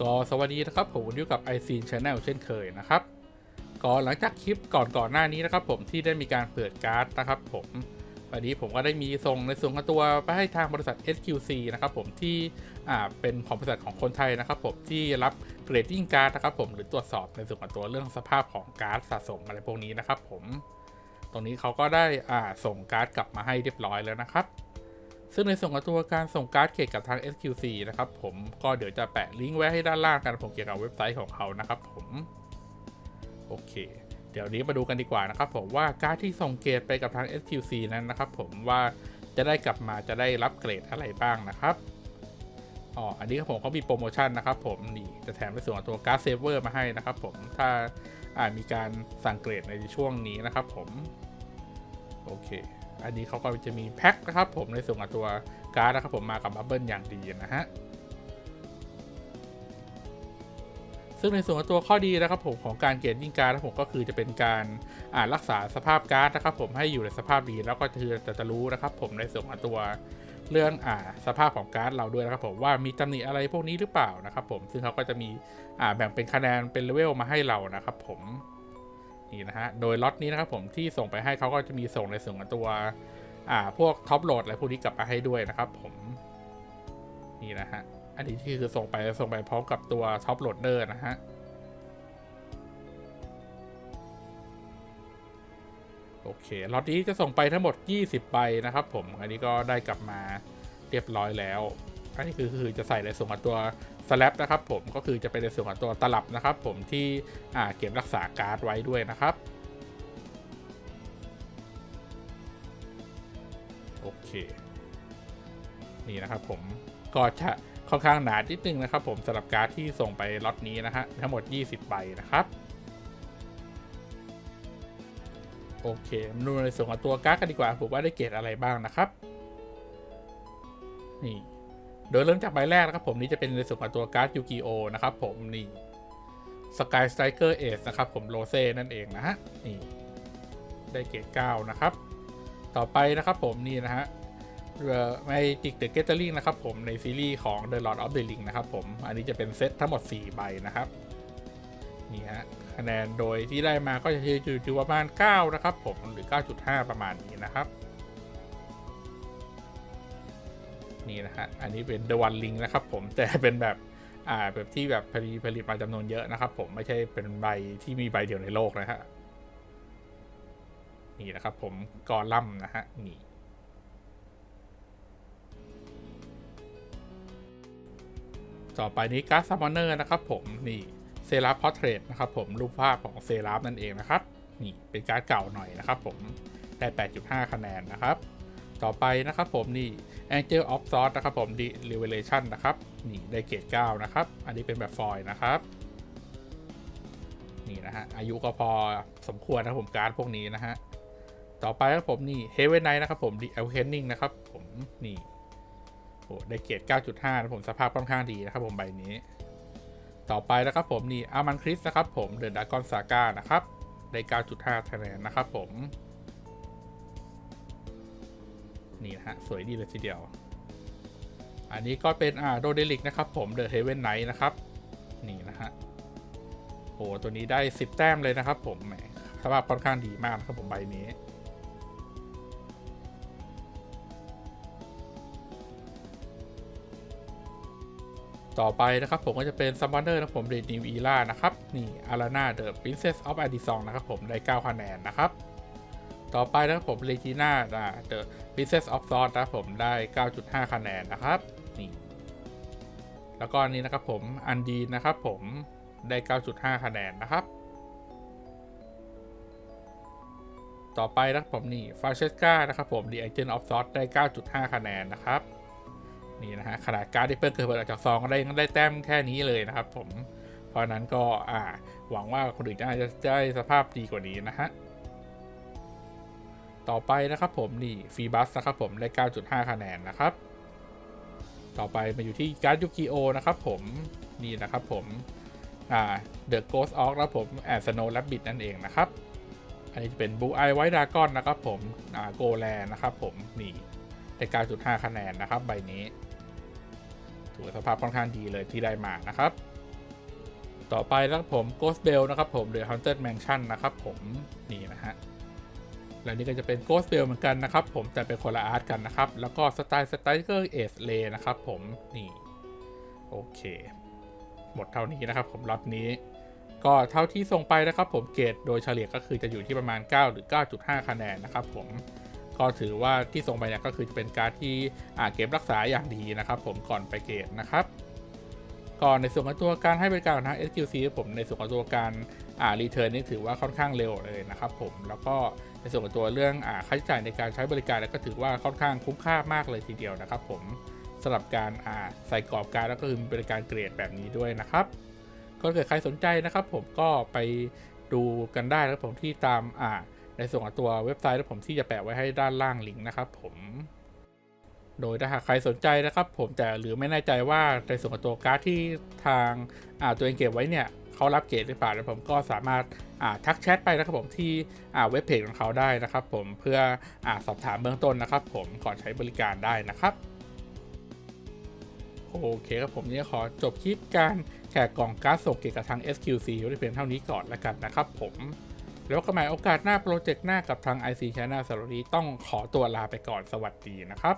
ก็สวัสดีนะครับผมวันนี้อยู่กับ i c n Channel เช่นเคยนะครับก็หลังจากคลิปก่อนก่อนหน้านี้นะครับผมที่ได้มีการเปิดการ์ดนะครับผมวันนี้ผมก็ได้มีส่งในส่วนของตัวไปให้ทางบริษัท SQC นะครับผมที่อ่าเป็นของบริษัทของคนไทยนะครับผมที่รับเกรดดิ้งการ์ดนะครับผมหรือตรวจสอบในส่วนของตัวเรื่องสภาพของการ์ดสะสมอะไรพวกนี้นะครับผมตรงนี้เขาก็ได้อ่าส่งการ์ดกลับมาให้เรียบร้อยแล้วนะครับ ซึ่งในส่วนของตัวการส่งการ์ดเกตกับทาง SQC นะครับผมก็เดี๋ยวจะแปะลิงก์ไว้ให้ด้านล่างกันผมเกี่ยวกับเว็บไซต์ของเขานะครับผมโอเค เดี๋ยวนี้มาดูกันดีกว่านะครับผมว่าการ์ดที่ส่งเกตไปกับทาง SQC นั้นนะครับผมว่าจะได้กลับมาจะได้รับเกรดอะไรบ้างนะครับอ๋ออันนี้ครับผมเขามีโปรโมชั่นนะครับผมนี่จะแถมในส่วนของตัวการ์ดเซฟเวอร์มาให้นะครับผมถ้าอ่ามีการสั่งเกรดในช่วงนี้นะครับผมโอเค อันนี้เขาก็จะมีแพ็คนะครับผมในส่วนของตัวการ์ดนะครับผมมากับบับเบิลอย่างดีนะฮะซึ่งในส่วนของตัวข้อดีนะครับผมของการเกรดดิ้งการ์ดผมก็คือจะเป็นการอ่ารักษาสภาพการ์ดนะครับผมให้อยู่ในสภาพดีแล้วก็คือจะจะรู้นะครับผมในส่วนของตัวเรื่องอ่าสภาพของการ์ดเราด้วยนะครับผมว่ามีตำหนิอะไรพวกนี้หรือเปล่านะครับผมซึ่งเขาก็จะมีอ่าแบ่งเป็นคะแนนเป็นเลเวลมาให้เรานะครับผม นี่นะฮะ โดยล็อตนี้นะครับผมที่ส่งไปให้เขาก็จะมีส่งในส่วนของตัว อ่า พวกท็อปโหลดอะไรพวกนี้กลับมาให้ด้วยนะครับผม นี่นะฮะ อันนี้ที่คือส่งไปส่งไปพร้อมกับตัวท็อปโหลดเดอร์นะฮะโอเค ล็อตนี้จะส่งไปทั้งหมด 20 ใบนะครับผม อันนี้ก็ได้กลับมาเรียบร้อยแล้ว อันนี้คือคือจะใส่ในส่วนของตัวสแลปนะครับผมก็คือจะเป็นในส่วนของตัวตลับนะครับ ผมที่เก็บรักษาการ์ดไว้ด้วยนะครับโอเค นี่นะครับผมก็จะค่อนข้างหนานิดนึงนะครับ ผมสำหรับการ์ดที่ส่งไปล็อตนี้นะฮะทั้งหมด 20ใบนะครับโอเคมาดูในส่วนของตัวการ์ดกันดีกว่าผมว่าได้เกรดอะไรบ้างนะครับ นี่ โดยเริ่มจากใบแรกนะครับผมนี่จะเป็นในส่วนของตัวการ์ดยูกิโอนะครับผมนี่สกายสไตรเกอร์เอสนะครับผมโรเซ่นั่นเองนะฮะนี่ได้เกรด9นะครับ ต่อไปนะครับผมนี่นะฮะเรือไมจิกเดอะเกตเตอร์ลิงนะครับผมในซีรีส์ของ The Lord of the Ring นะครับผม อันนี้จะเป็นเซตทั้งหมด 4 ใบนะครับนี่ฮะคะแนนโดยที่ได้มาก็จะอยู่ที่ประมาณ 9 นะครับผมหรือ 9.5 ประมาณนี้นะครับ นี่นะฮะ อันนี้เป็น The One Ring นะครับผม แต่เป็นแบบอ่าแบบที่แบบผลิตผลิตมาจำนวนเยอะนะครับผม ไม่ใช่เป็นใบที่มีใบเดียวในโลกนะฮะ นี่นะครับผมกอลัมนะฮะ นี่ต่อไปนี้การ์ดซัมมอนเนอร์นะครับผม นี่เซราฟพอร์เทรตนะครับผม รูปภาพของเซราฟนั่นเองนะครับ นี่เป็นการ์ดเก่าหน่อยนะครับผม ได้ 8.5 คะแนนนะครับ ต่อไปนะครับผมนี่ Angel of s o r t นะครับผม The Revelation นะครับนี่ได้เกรด9นะครับ อันนี้เป็นแบบฟอยล์นะครับนี่นะฮะอายุก็พอสมควรนะผมการ์ดพวกนี้นะฮะต่อไปครับผมนี่ Heaven Knight นะครับผม The Awakening นะครับผมนี่โอ้ได้เกรด9.5นะผมสภาพค่อนข้างดีนะครับผมใบนี้ ต่อไปนะครับผมนี่อามันคริสนะครับผม The Dragon Saga นะครับได้ 9.5คะแนนนะครับผม นี่นะฮะ สวยดีเลยทีเดียว อันนี้ก็เป็นอ่าโดเดลิกนะครับผมเดอะเฮเวนไนท์นะครับ นี่นะฮะโอ้ตัวนี้ได้ 10 แต้มเลยนะครับผมแหมสภาพค่อนข้างดีมากนะครับผมใบนี้ ต่อไปนะครับผมก็จะเป็นซัมมอนเนอร์นะผมเรนิวอีล่านะครับ นี่อาราน่าเดอะปรินเซสออฟอดิซองนะครับผมได้ 9 คะแนนนะครับ ต่อไปนะครับผมเลจิน่าเดอะ Princess of s o r นะผมได้ 9.5 คะแนนนะครับนี่แล้วก็อันนี้นะครับผมอันดีนะครับผมได้ 9.5 คะแนนนะครับ ต่อไปนะครับผมนี่ฟาเชสกานะครับผม The Agent of s o r ได้ 9.5 คะแนนนะครับนี่นะฮะขนาดการที่เพิ่งเกิดออกจากซองก็ได้ได้แต้มแค่นี้เลยนะครับผมเพราะฉะนั้นก็อ่าหวังว่าคนอื่นจะจะได้สภาพดีกว่านี้นะฮะ ต่อไปนะครับผมนี่ฟีบัสนะครับผมได้ 9.5 คะแนนนะครับ ต่อไปมาอยู่ที่การ์ดยูกิโอนะครับผมนี่นะครับผมอ่าเดอะโกสออกแล้วผมแอดสโนว์แลบบิดนั่นเองนะครับ อันนี้จะเป็นบูไอไวท์ดากอนนะครับผมอ่าโกแลนนะครับผมนี่ได้ 9.5 คะแนนนะครับใบนี้ถือสภาพค่อนข้างดีเลยที่ได้มานะครับ ต่อไปนะครับผม Ghost Bell นะครับผม The Haunted Mansion นะครับผมนี่นะฮะ และนี่ก็จะเป็น Ghost Bell เหมือนกันนะครับผมแต่เป็นคนละอาร์ตกันนะครับ แล้วก็สไตล์สไตล์เกอร์เอสเลนะครับผมนี่โอเค หมดเท่านี้นะครับผมล็อตนี้ ก็เท่าที่ส่งไปนะครับผมเกรดโดยเฉลี่ยก็คือจะอยู่ที่ประมาณ 9 หรือ 9.5 คะแนนนะครับผมก็ถือว่าที่ส่งไปเนี่ยก็คือจะเป็นการที่อ่าเก็บรักษาอย่างดีนะครับ ผมก่อนไปเกรดนะครับก่อนในส่วนของตัวการให้บริการของทาง SQC ผมในส่วนของตัวการ อ่ารีเทิร์นนี่ถือว่าค่อนข้างเร็วเลยนะครับผมแล้วก็ในส่วนของตัวเรื่องอ่าค่าใช้จ่ายในการใช้บริการนี่ก็ถือว่าค่อนข้างคุ้มค่ามากเลยทีเดียวนะครับผมสำหรับการอ่าใส่กรอบการแล้วก็คือบริการเกรดแบบนี้ด้วยนะครับก็ถ้าเกิดใครสนใจนะครับ ผมก็ไปดูกันได้นะครับผมที่ตามอ่าในส่วนของตัวเว็บไซต์แล้วผมที่จะแปะไว้ให้ด้านล่างลิงก์นะครับผม โดยถ้าหากใครสนใจนะครับ ผมแต่หรือไม่แน่ใจว่าในส่วนของตัวการ์ดที่ทางอ่าตัวเองเก็บไว้เนี่ย เขารับเกรดหรือเปล่าแล้วผมก็สามารถทักแชทไปนะครับผมที่เว็บเพจของเขาได้นะครับผมเพื่ออสอบถามเบื้องต้นนะครับผมก่อนใช้บริการได้นะครับโอเคครับผมนี่ขอจบคลิปการแจกกล่องก๊าร์ดส่งเกรติกับทาง SQC ไว้เพียงเท่านี้ก่อนแล้วกันนะครับผม แล้วก็หมายโอกาสหน้าโปรเจกต์หน้ากับทาง IC Channel สำหรับนี้ต้องขอตัวลาไปก่อนสวัสดีนะครับ